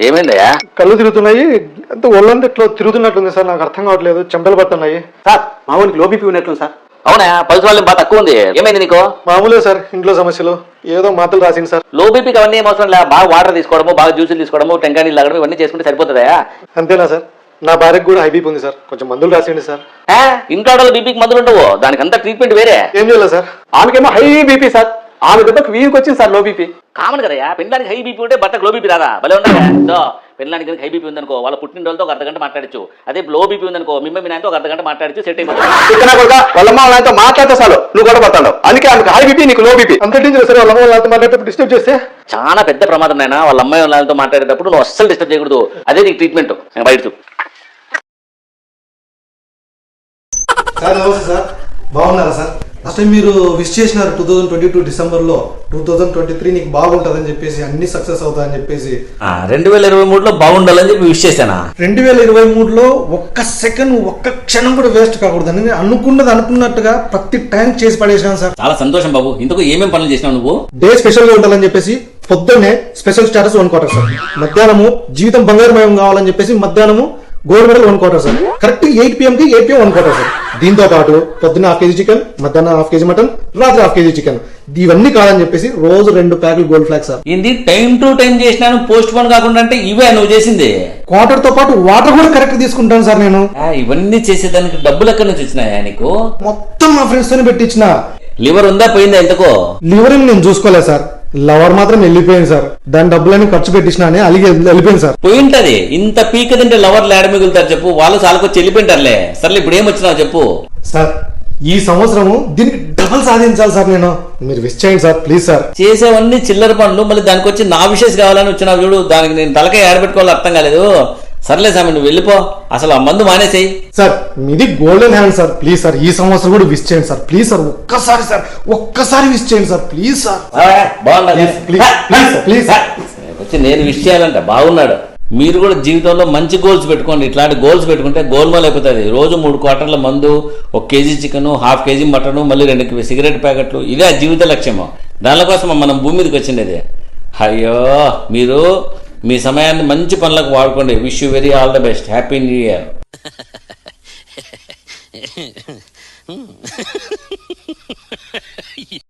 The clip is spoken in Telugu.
ఏమైందయ్యా? కళ్ళు తిరుగుతున్నాయి. అంత ఒళ్ళంతా ఇట్లా తిరుగుతున్నట్టుంది సార్. నాకు అర్థం కావట్లేదు. చెంపలు పడుతున్నాయి. సార్ మా ఊరికి లో బీపీ ఉన్నట్లు సార్. అవునా? పల్స్ వాళ్ళని బాగా తక్కువ ఉంది. ఏమైంది నీకు? మామూలే సార్ ఇంట్లో సమస్యలు. ఏదో మాటలు రాసింది సార్. లో బీపీకి అవన్నీ ఏం అవసరం లే. బాగా వాటర్ తీసుకోవడము బాగా జ్యూసులు తీసుకోవడము టెంకాయ నీళ్ళు తాగడం ఇవన్నీ చేసుకుంటే సరిపోతుందా? అంతేనా సార్? నా భార్యకు కూడా హై బీపీ ఉంది సార్. కొంచెం మందులు రాసేయండి సార్. ఆ, ఇంట్లో వాళ్ళ బీపీకి మందులు ఉండవు. దానికి అంతా ట్రీట్మెంట్ వేరే. ఏం చేయాలి సార్? ఆమెకేమో హై బీపీ సార్. ఆమె దెబ్బకి వీరికి వచ్చింది సార్లో బీపీ కామన్ కదయ్యా. పెళ్ళానికి హై బీపీ ఉంటే భర్తకు లో బీపీ రాదా? భలే ఉండదా పెళ్ళానికి కనుక హై బీపీ ఉందనుకో వాళ్ళ పుట్టిన వాళ్ళతో ఒక అర్ధగంట మాట్లాడచ్చు. అదే లో బీపీ ఉందనుకో మిమ్మ మీ నాయనతో ఒక అర్ధగంట మాట్లాడచ్చు సెట్ అయిపోతుంది. వాళ్ళమ్మ వాళ్ళతో మాట్లాడితే చాలు. నువ్వు కూడా పడతాడు అందుకే ఆమెకు హై బీపీ నీకు లో బీపీ అంత డేంజర్ సార్ వాళ్ళ అమ్మ వాళ్ళతో మాట్లాడేటప్పుడు డిస్టర్బ్ చేస్తే? చాలా పెద్ద ప్రమాదం నాయన. వాళ్ళ అమ్మాయి వాళ్ళతో మాట్లాడేటప్పుడు నువ్వు అస్సలు డిస్టర్బ్ చేయకూడదు. అదే నీకు ట్రీట్మెంట్ బయట చూ. సార్ నమస్తే సార్. బాగున్నారా సార్? లాస్ట్ టైం మీరు విష్ చేసినారు టూ థౌజండ్ ట్వంటీ టూ డిసెంబర్లో టూ థౌజండ్ ట్వంటీ త్రీ నీకు బాగుంటుందని చెప్పేసి అన్ని సక్సెస్ అవుతాయని చెప్పేసి. రెండు వేల ఇరవై మూడులో బాగుండాలని చెప్పి విష్ చేశానా? రెండు వేల ఇరవై మూడులో ఒక్క సెకండ్ ఒక్క క్షణం కూడా వేస్ట్ కాకూడదని నేను అనుకున్నది అనుకున్నట్టుగా ప్రతి టైం చేసి పడేసాను సార్. చాలా సంతోషం బాబు. ఇంతకు ఏమేం పనులు చేసినావు నువ్వు? డే స్పెషల్గా ఉండాలని చెప్పేసి పొద్దున్నే special status one quarter sir. మధ్యాహ్నము జీవితం బంగారమయం కావాలని చెప్పేసి మధ్యాహ్నము gold medal one quarter sir correct eight PM కి eight PM one quarter sir దీంతో పాటు పొద్దున్న హాఫ్ కేజీ చికెన్ మధ్యాహ్నం హాఫ్ కేజీ మటన్ రాత్రి హాఫ్ కేజీ చికెన్. ఇవన్నీ కాదని చెప్పేసి రోజు రెండు ప్యాకులు గోల్డ్ ఫ్లాగ్ సార్ ఇది టైం టు టైం చేసినాను పోస్ట్ పోన్ కాకుండా అంటే ఇవే నువ్వు చేసింది? క్వార్టర్తో పాటు వాటర్ కూడా కరెక్ట్ తీసుకుంటాను సార్ నేను. ఇవన్నీ చేసేదానికి డబ్బులు ఎక్కడి నుంచి వచ్చినాయా నీకు? మొత్తం మా ఫ్రెండ్స్ తోనే పెట్టించిన. లివర్ ఉందా పోయిందా ఎంతకో లివర్ నేను చూసుకోలేదు సార్ లవర్ మాత్రం వెళ్ళిపోయింది సార్. దాని డబ్బులన్నీ ఖర్చు పెట్టించిన అని అలిగి వెళ్ళిపోయింది సార్. పోయింటది. ఇంత పీక తింటే లవర్ లేడ మిగులుతారు చెప్పు. వాళ్ళు చాలాకొచ్చి వెళ్ళిపోయింటారులే. సర్లే ఇప్పుడు ఏం వచ్చినావు చెప్పు. సార్ ఈ సంవత్సరము దీనికి డబల్ సాధించాలి సార్ నేను. మీరు విష్ చేయండి సార్ ప్లీజ్ సార్. చేసేవన్నీ చిల్లర పనులు మళ్ళీ దానికి వచ్చి నా విషయస్ కావాలని వచ్చినావు చూడు. దానికి నేను తలకాయ ఏడబెట్టుకోవాలి అర్థం కాలేదు. సర్లే సామి నువ్వు వెళ్ళిపో. అసలు ఆ మందు మానేసేయి. సార్ మీది golden hand sir. Please sir ఈ సంవత్సరం కూడా విష్ చేయండి సార్. ప్లీజ్ సార్ ఒక్కసారి సార్ ఒక్కసారి విష్ చేయండి sir. Please sir. Please please please వచ్చి నేను విష్ చేయాలంట బాగున్నాడు. మీరు కూడా జీవితంలో మంచి గోల్స్ పెట్టుకోండి. ఇట్లాంటి గోల్స్ పెట్టుకుంటే గోల్మాల్ అయిపోతుంది. రోజు మూడు క్వార్టర్ల మందు ఒక KG chicken half KG mutton మళ్ళీ రెండు సిగరెట్ ప్యాకెట్లు. ఇదే ఆ జీవిత లక్ష్యము. దానికోసం మనం భూమి మీదకి వచ్చిండేది. అయ్యో మీరు మీ సమయాన్ని మంచి పనులకు వాడుకోండి. Wish you very all the best happy new year